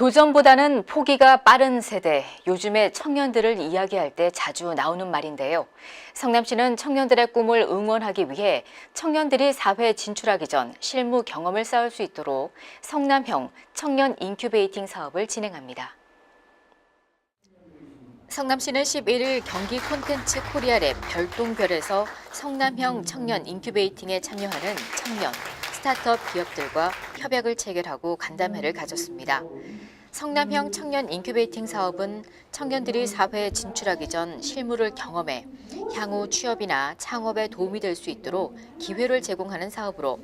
도전보다는 포기가 빠른 세대, 요즘의 청년들을 이야기할 때 자주 나오는 말인데요. 성남시는 청년들의 꿈을 응원하기 위해 청년들이 사회에 진출하기 전 실무 경험을 쌓을 수 있도록 성남형 청년 인큐베이팅 사업을 진행합니다. 성남시는 11일 경기 콘텐츠 코리아랩 별똥별에서 성남형 청년 인큐베이팅에 참여하는 청년, 스타트업 기업들과 협약을 체결하고 간담회를 가졌습니다. 성남형 청년 인큐베이팅 사업은 청년들이 사회에 진출하기 전 실무를 경험해 향후 취업이나 창업에 도움이 될 수 있도록 기회를 제공하는 사업으로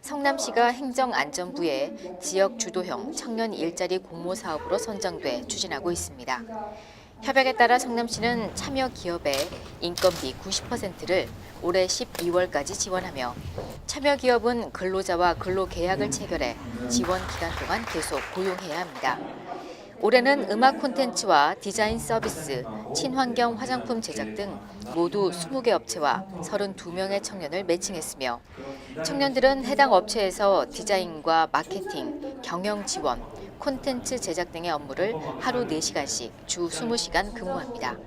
성남시가 행정안전부의 지역 주도형 청년 일자리 공모 사업으로 선정돼 추진하고 있습니다. 협약에 따라 성남시는 참여 기업의 인건비 90%를 올해 12월까지 지원하며 참여 기업은 근로자와 근로 계약을 체결해 지원 기간 동안 계속 고용해야 합니다. 올해는 음악 콘텐츠와 디자인 서비스, 친환경 화장품 제작 등 모두 20개 업체와 32명의 청년을 매칭했으며 청년들은 해당 업체에서 디자인과 마케팅, 경영 지원, 콘텐츠 제작 등의 업무를 하루 4시간씩 주 20시간 근무합니다.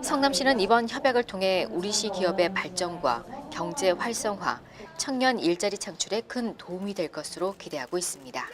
성남시는 이번 협약을 통해 우리시 기업의 발전과 경제 활성화, 청년 일자리 창출에 큰 도움이 될 것으로 기대하고 있습니다.